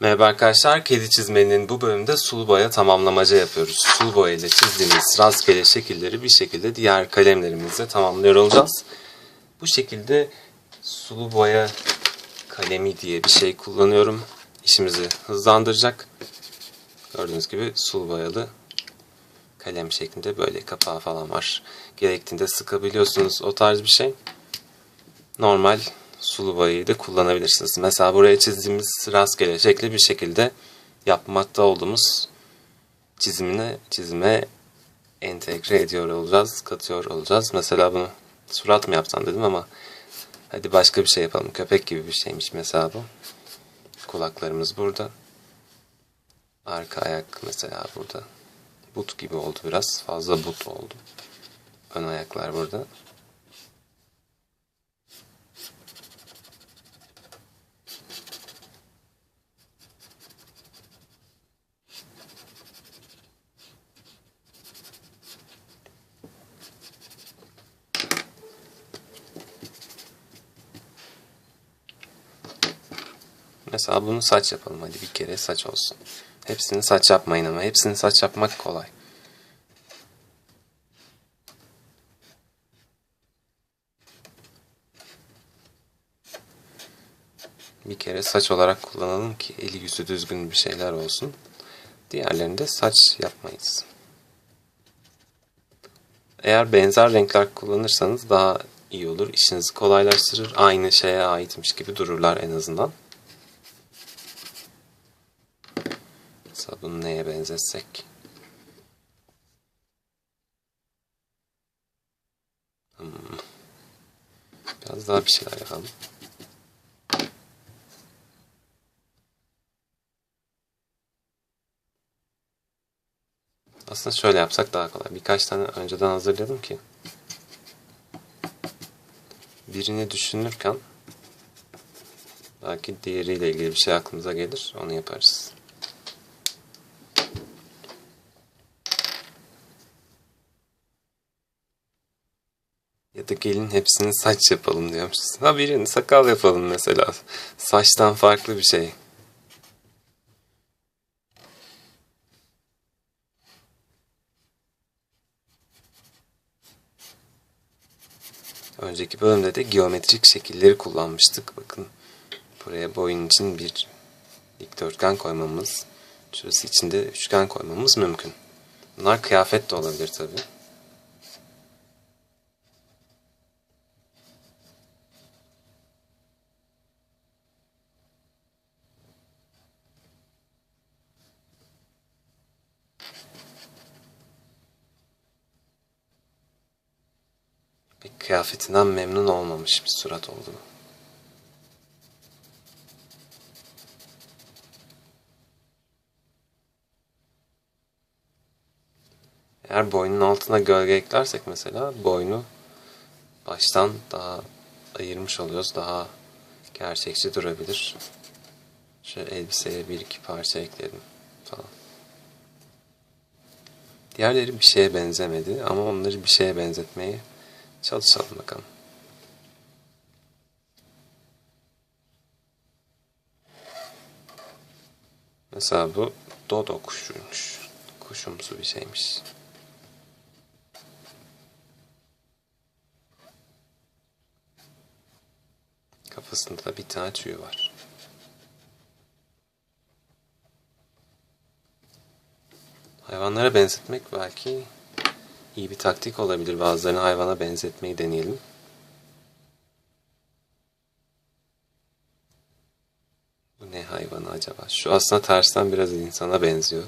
Merhaba arkadaşlar, kedi çizmenin bu bölümde sulu boya tamamlamaca yapıyoruz. Sulu boya ile çizdiğimiz rastgele şekilleri bir şekilde diğer kalemlerimizle tamamlıyor olacağız. Bu şekilde sulu boya kalemi diye bir şey kullanıyorum. İşimizi hızlandıracak. Gördüğünüz gibi sulu boyalı kalem şeklinde böyle kapağı falan var. Gerektiğinde sıkabiliyorsunuz o tarz bir şey. Normal sulu boyayı da kullanabilirsiniz. Mesela buraya çizdiğimiz rastgele şekli bir şekilde yapmakta olduğumuz çizimine çizime entegre ediyor olacağız, katıyor olacağız. Mesela bunu surat mı yapsam dedim ama hadi başka bir şey yapalım. Köpek gibi bir şeymiş mesela bu. Kulaklarımız burada. Arka ayak mesela burada. But gibi oldu biraz. Fazla but oldu. Ön ayaklar burada. Mesela bunu saç yapalım. Hadi bir kere saç olsun. Hepsini saç yapmayın ama. Hepsini saç yapmak kolay. Bir kere saç olarak kullanalım ki eli yüzü düzgün bir şeyler olsun. Diğerlerinde saç yapmayız. Eğer benzer renkler kullanırsanız daha iyi olur. İşinizi kolaylaştırır. Aynı şeye aitmiş gibi dururlar en azından. Mesela bunu neye benzetsek? Hmm. Biraz daha bir şeyler yapalım. Aslında şöyle yapsak daha kolay. Birkaç tane önceden hazırladım ki birini düşünürken belki diğeriyle ilgili bir şey aklımıza gelir. Onu yaparız. Da gelin hepsini saç yapalım diyormuşuz. Ha birini sakal yapalım mesela. Saçtan farklı bir şey. Önceki bölümde de geometrik şekilleri kullanmıştık. Bakın buraya boyun için bir dikdörtgen koymamız, şurası için de üçgen koymamız mümkün. Bunlar kıyafet de olabilir tabii. bir kıyafetinden memnun olmamış bir surat oldu. Eğer boynun altına gölge eklersek mesela boynu baştan daha ayırmış oluyoruz. Daha gerçekçi durabilir. Şöyle elbiseye bir iki parça ekledim falan. Diğerleri bir şeye benzemedi ama onları bir şeye benzetmeyi Çalışalım bakalım. Mesela bu dodo kuşuymuş. Kuşumsu bir şeymiş. Kafasında da bir tane tüy var. Hayvanlara benzetmek belki iyi bir taktik olabilir. Bazılarını hayvana benzetmeyi deneyelim. Bu ne hayvanı acaba? Şu aslında tersten biraz insana benziyor.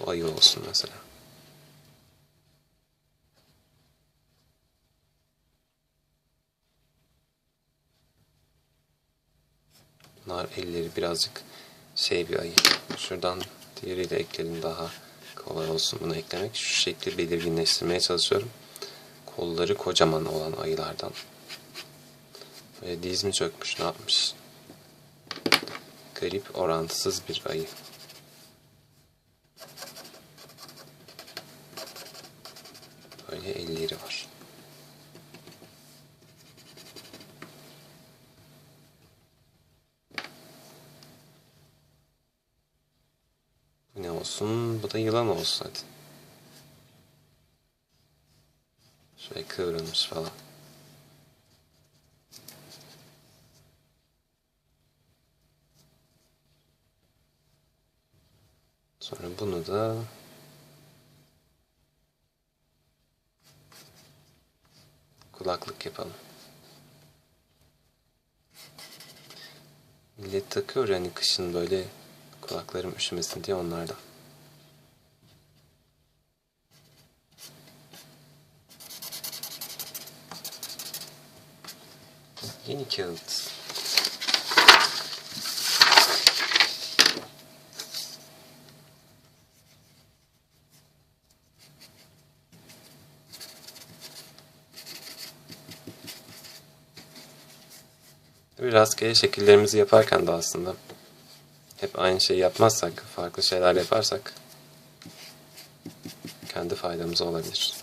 Bu ayı olsun mesela. Bunlar elleri birazcık şey bir ayı. Şuradan diğeriyle ekledim daha kolay olsun bunu eklemek. Şu şekli belirginleştirmeye çalışıyorum. Kolları kocaman olan ayılardan. Böyle diz mi çökmüş ne yapmış? Garip orantısız bir ayı. Bu ne olsun? Bu da yılan olsun hadi. Şöyle kıvrılmış falan. Sonra bunu da kulaklık yapalım. Millet takıyor yani kışın böyle kulaklarım üşümesin diye onlardan. Yeni kağıt. Rastgele şekillerimizi yaparken de aslında hep aynı şeyi yapmazsak, farklı şeyler yaparsak kendi faydamıza olabilir.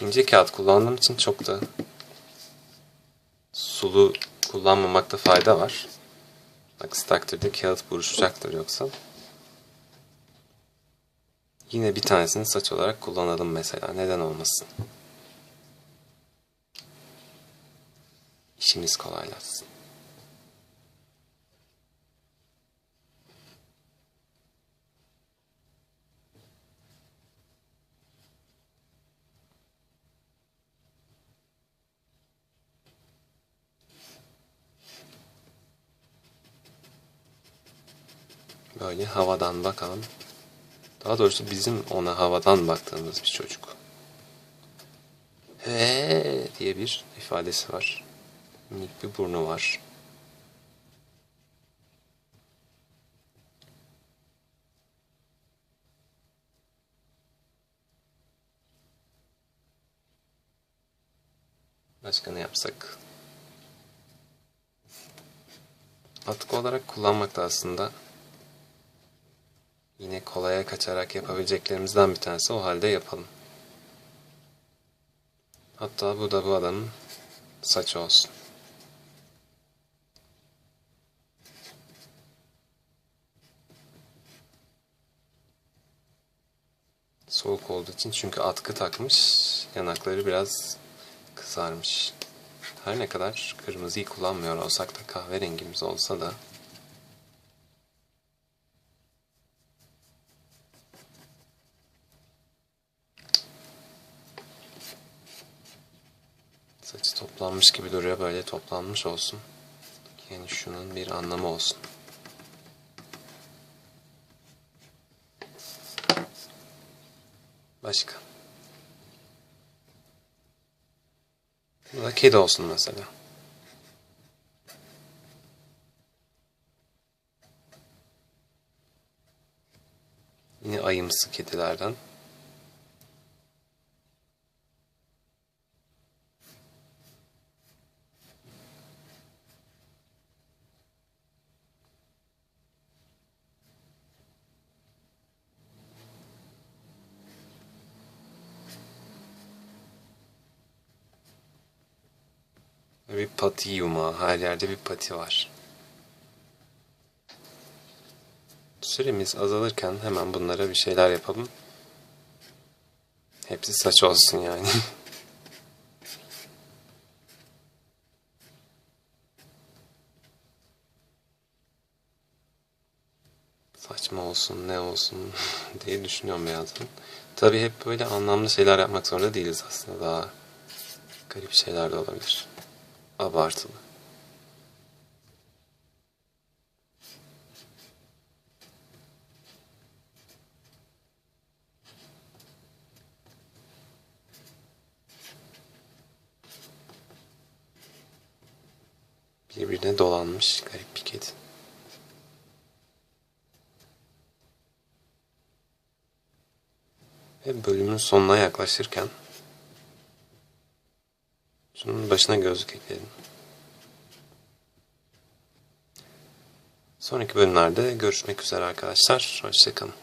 İnce kağıt kullandığım için çok da sulu kullanmamakta fayda var. Aksi takdirde kağıt buruşacaktır yoksa. Yine bir tanesini saç olarak kullanalım mesela. Neden olmasın? İşimiz kolaylaşsın. Böyle havadan bakalım. Daha doğrusu bizim ona havadan baktığımız bir çocuk. He diye bir ifadesi var. Minik bir burnu var. Başka ne yapsak? Atkı olarak kullanmak da aslında yine kolaya kaçarak yapabileceklerimizden bir tanesi o halde yapalım. Hatta bu da bu adamın saçı olsun. Soğuk olduğu için çünkü atkı takmış yanakları biraz kızarmış. Her ne kadar kırmızıyı kullanmıyor olsak da kahverengimiz olsa da saçı toplanmış gibi duruyor böyle toplanmış olsun. Yani şunun bir anlamı olsun. Başka. Bu da kedi olsun mesela. Yine ayımsı kedilerden. Bir pati yumağı. Her yerde bir pati var. Süremiz azalırken hemen bunlara bir şeyler yapalım. Hepsi saç olsun yani. Saçma olsun, ne olsun diye düşünüyorum bazen. Tabii hep böyle anlamlı şeyler yapmak zorunda değiliz aslında. Daha garip şeyler de olabilir. Abartılı. Birbirine dolanmış garip bir kedi. Ve bölümün sonuna yaklaşırken başına gözlük ekledim. Sonraki bölümlerde görüşmek üzere arkadaşlar. Hoşçakalın.